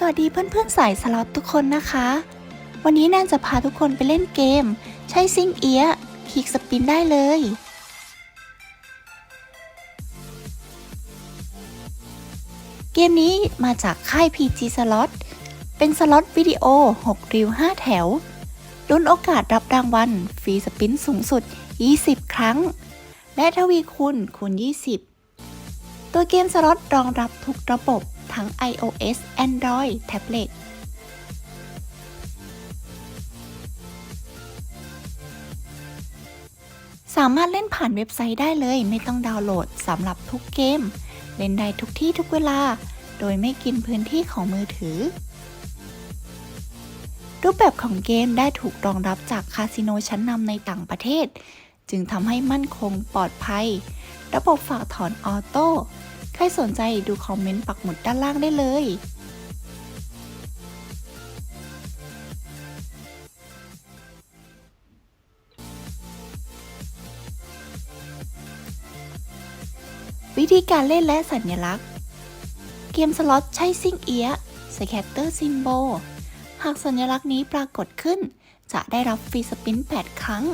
สวัสดีเพื่อนๆสายสล็อตทุกคนนะคะ วันนี้แนนจะพาทุกคนไปเล่นเกม ใช้ซิงเอียคลิกสปินได้เลย เกมนี้มาจากค่าย PG Slot เป็นสล็อตวิดีโอ 6 ริว 5 แถวลุ้นโอกาสรับรางวัลฟรีสปินสูงสุด 20 ครั้ง และทวีคูณคูณ 20 ตัวเกมสล็อตรองรับทุกระบบ ทั้ง iOS Android Tablet สามารถเล่นผ่านเว็บไซต์ได้เลย ไม่ต้องดาวน์โหลดสำหรับทุกเกม เล่นได้ทุกที่ทุกเวลา โดยไม่กินพื้นที่ของมือถือ รูปแบบของเกมได้ถูกรองรับจากคาสิโนชั้นนำในต่างประเทศ จึงทำให้มั่นคงปลอดภัย ระบบฝากถอนออโต้ ใครสนใจดูคอมเมนต์ปักหมุดด้านล่างได้เลยวิธีการเล่นและสัญลักษณ์ เกมสล็อตใช้ซิงเอียสแคตเตอร์ซิมโบหากสัญลักษณ์นี้ปรากฏขึ้น จะได้รับฟรีสปิน 8 ครั้ง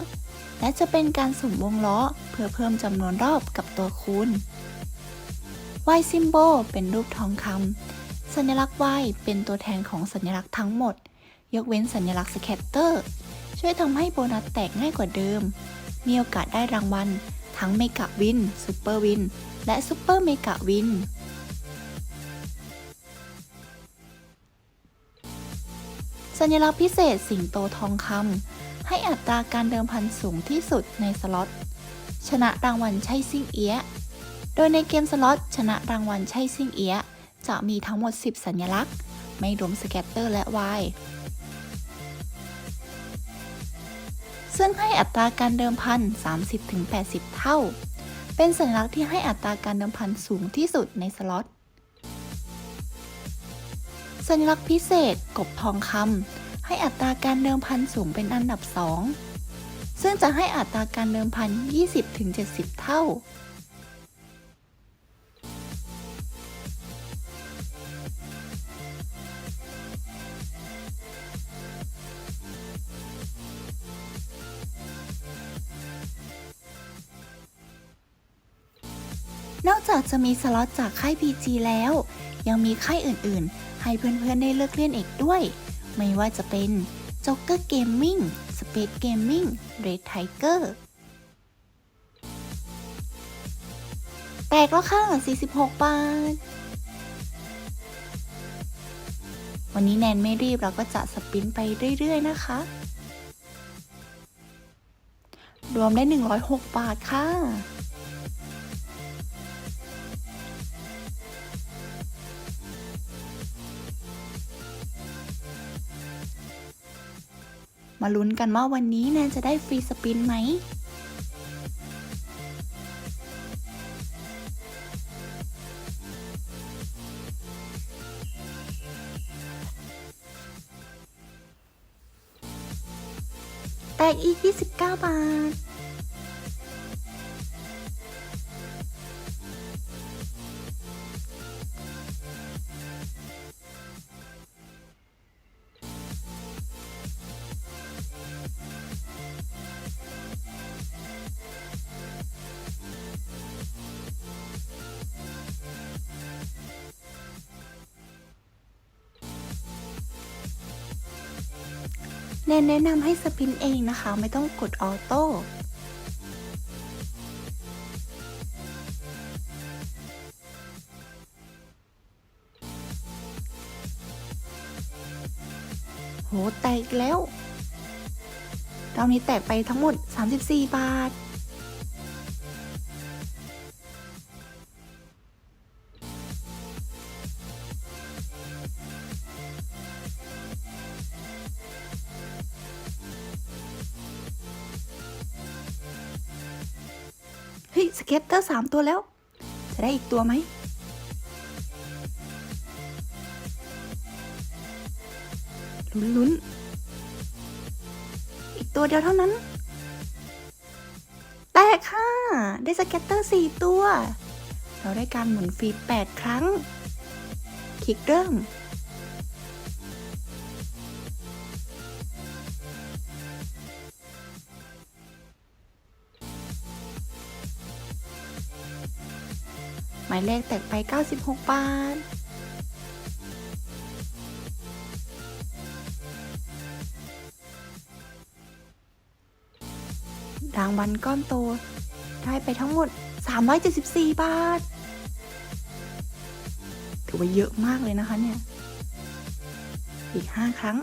และจะเป็นการสุ่มวงล้อเพื่อเพิ่มจำนวนรอบกับตัวคูณ Y symbol เป็นรูปทองคำ สัญลักษณ์ Y เป็นตัวแทนของสัญลักษณ์ทั้งหมด ยกเว้นสัญลักษณ์สแคตเตอร์ ช่วยทำให้โบนัสแตกง่ายกว่าเดิม มีโอกาสได้รางวัล ทั้งเมกะวินซูเปอร์วิน และซูเปอร์เมกะวินสัญลักษณ์พิเศษสิงโตทองคำให้อัตราการเดิมพันสูงที่สุดในสล็อต ชนะรางวัลใช่ซิ่งเอีย โดยในเกมสล็อตชนะรางวัลใช่ซิ่งเอียะจะมีทั้งหมด 10 สัญลักษณ์ ไม่รวมสแกตเตอร์และวายซึ่งให้อัตราการเดิมพัน 30-80 เท่า เป็นสัญลักษณ์ที่ให้อัตราการเดิมพันสูงที่สุดในสล็อต สัญลักษณ์พิเศษกบทองคำให้อัตราการเดิมพันสูงเป็นอันดับ 2 ซึ่งจะให้อัตราการเดิมพัน 20-70 เท่า นอกจากจะมีสล็อตจากค่าย PG แล้ว ยังมีค่ายอื่นๆ ให้เพื่อนๆ ได้เลือกเล่นอีกด้วย ไม่ว่าจะเป็น Joker Gaming Space Gaming Red Tiger แตกแล้วค่ะ 46 บาท วันนี้แนนไม่รีบเราก็จะสปินไปเรื่อย ๆ นะคะ รวมได้ 106 บาทค่ะ มาลุ้นกันว่าวันนี้แนนจะได้ฟรีสปินไหมแตกอีก 29 บาท แนนแนะนำให้สปินเองนะคะ ไม่ต้องกดออโต้โหแตกแล้วเรานี้แตกไปทั้งหมด 34 บาท สเก็ตเตอร์สามตัวแล้ว จะได้อีกตัวไหม ลุ้นลุ้นอีกตัวเดียวเท่านั้น แตกค่ะ ได้สเก็ตเตอร์สี่ตัว เราได้การหมุนฟรี8ครั้ง คลิกเริ่ม มายเลขแตกไป 96 บาท รางวัลก้อนโต ได้ไปทั้งหมด 374 บาท ถือว่าเยอะมากเลยนะคะเนี่ย อีก 5 ครั้ง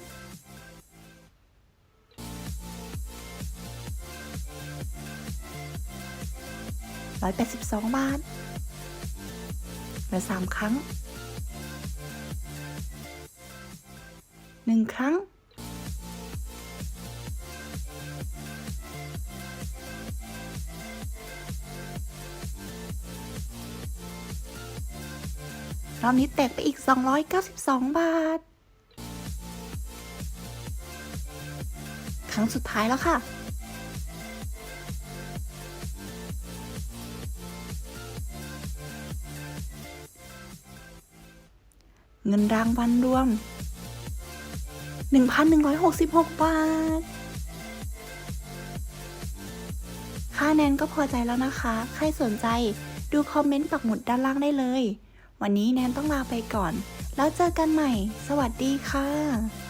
ร้อยแปดสิบสองบาท เหลือสามครั้งหนึ่งครั้ง รอบนี้แตกไปอีก 292 บาท ครั้งสุดท้ายแล้วค่ะ เงินรางวัลรวม 1,166 บาท ค่าแนนก็พอใจแล้วนะคะ ใครสนใจดูคอมเมนต์ปักหมุดด้านล่างได้เลย วันนี้แนนต้องลาไปก่อน แล้วเจอกันใหม่ สวัสดีค่ะ